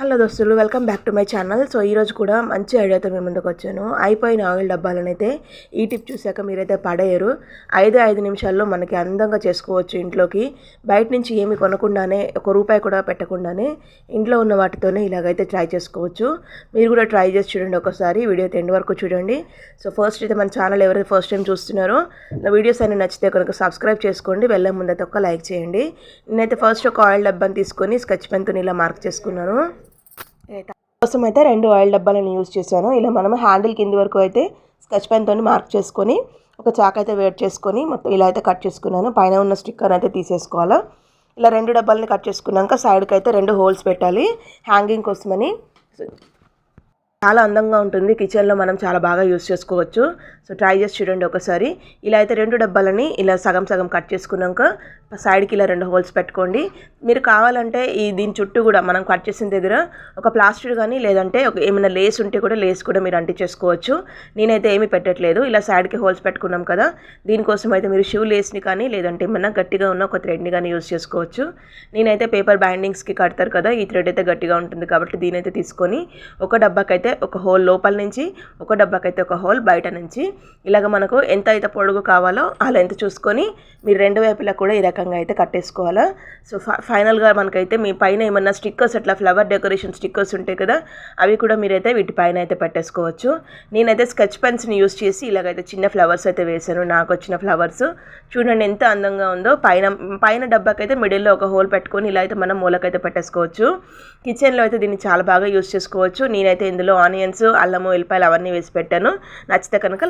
Hello దోస్తులు welcome back to my channel. So ఈరోజు కూడా మంచి ఐడియాతో మేము ముందుకు వచ్చాను. అయిపోయిన ఆయిల్ డబ్బాలనైతే అయితే ఈ టిప్ చూశాక మీరైతే పడేయరు. ఐదు ఐదు నిమిషాల్లో మనకి అందంగా చేసుకోవచ్చు ఇంట్లోకి. బయట నుంచి ఏమి కొనకుండానే ఒక రూపాయి కూడా పెట్టకుండానే ఇంట్లో ఉన్న వాటితోనే ఇలాగైతే ట్రై చేసుకోవచ్చు. మీరు కూడా ట్రై చేసి చూడండి ఒకసారి. వీడియో ఎండ్ వరకు చూడండి. సో ఫస్ట్ అయితే మన ఛానల్ ఎవరైతే ఫస్ట్ టైం చూస్తున్నారో నా వీడియోస్ అన్ని నచ్చితే కనుక సబ్స్క్రైబ్ చేసుకోండి. వెళ్ళే ముందైతే ఒక లైక్ చేయండి. నేనైతే ఫస్ట్ ఒక ఆయిల్ డబ్బాని తీసుకొని స్కెచ్ పెన్తో ఇలా మార్క్ చేసుకున్నాను. కోసం అయితే రెండు ఆయిల్ డబ్బాలను యూజ్ చేశాను. ఇలా మనం హ్యాండిల్ కింది వరకు అయితే స్కెచ్ పెన్తో మార్క్ చేసుకొని ఒక చాక్ అయితే వేట్ చేసుకొని మొత్తం ఇలా అయితే కట్ చేసుకున్నాను. పైన ఉన్న స్టిక్కర్ అయితే తీసేసుకోవాలా. ఇలా రెండు డబ్బాలని కట్ చేసుకున్నాక సైడ్కి అయితే రెండు హోల్స్ పెట్టాలి. హ్యాంగింగ్ కోసమని. చాలా అందంగా ఉంటుంది. కిచెన్లో మనం చాలా బాగా యూస్ చేసుకోవచ్చు. సో ట్రై చేసి చూడండి ఒకసారి. ఇలా అయితే రెండు డబ్బాలని ఇలా సగం సగం కట్ చేసుకున్నాక సైడ్కి ఇలా రెండు హోల్స్ పెట్టుకోండి. మీరు కావాలంటే ఈ దీని చుట్టూ కూడా మనం కట్ చేసిన దగ్గర ఒక ప్లాస్టిక్ కానీ లేదంటే ఒక ఏమైనా లేస్ ఉంటే కూడా లేస్ కూడా మీరు అంటించేసుకోవచ్చు నేనైతే ఏమీ పెట్టట్లేదు. ఇలా సైడ్కి హోల్స్ పెట్టుకున్నాం కదా దీనికోసం అయితే మీరు షూ లేస్ని కానీ లేదంటే ఏమైనా గట్టిగా ఉన్న ఒక థ్రెడ్ని కానీ యూస్ చేసుకోవచ్చు. నేనైతే పేపర్ బైండింగ్స్కి కడతారు కదా ఈ థ్రెడ్ అయితే గట్టిగా ఉంటుంది కాబట్టి దీనైతే తీసుకొని ఒక డబ్బాకైతే ఒక హోల్ లోపల నుంచి ఒక డబ్బాకైతే ఒక హోల్ బయట నుంచి. ఇలాగ మనకు ఎంత అయితే పొడుగు కావాలో ఆ లెంత్ చూసుకొని మీరు రెండు వైపులా కూడా ఈ రకంగా అయితే కట్టేసుకోవాలా. సో ఫైనల్గా మనకైతే మీ పైన ఏమన్నా స్టిక్కర్స్ అట్లా ఫ్లవర్ డెకరేషన్ స్టిక్కర్స్ ఉంటాయి కదా అవి కూడా మీరైతే వీటి పైన అయితే పెట్టేసుకోవచ్చు. నేనైతే స్కెచ్ పెన్స్ని యూస్ చేసి ఇలాగైతే చిన్న ఫ్లవర్స్ అయితే వేశాను. నాకు వచ్చిన ఫ్లవర్స్. చూడండి ఎంత అందంగా ఉందో. పైన పైన డబ్బాకైతే మిడిల్లో ఒక హోల్ పెట్టుకొని ఇలా అయితే మనం మూలకైతే పెట్టేసుకోవచ్చు. కిచెన్లో అయితే దీన్ని చాలా బాగా యూస్ చేసుకోవచ్చు. నేనైతే ఇందులో ఆనియన్స్ అల్లము ఉల్లిపాయలు అవన్నీ వేసి పెట్టాను. నచ్చితే కనుక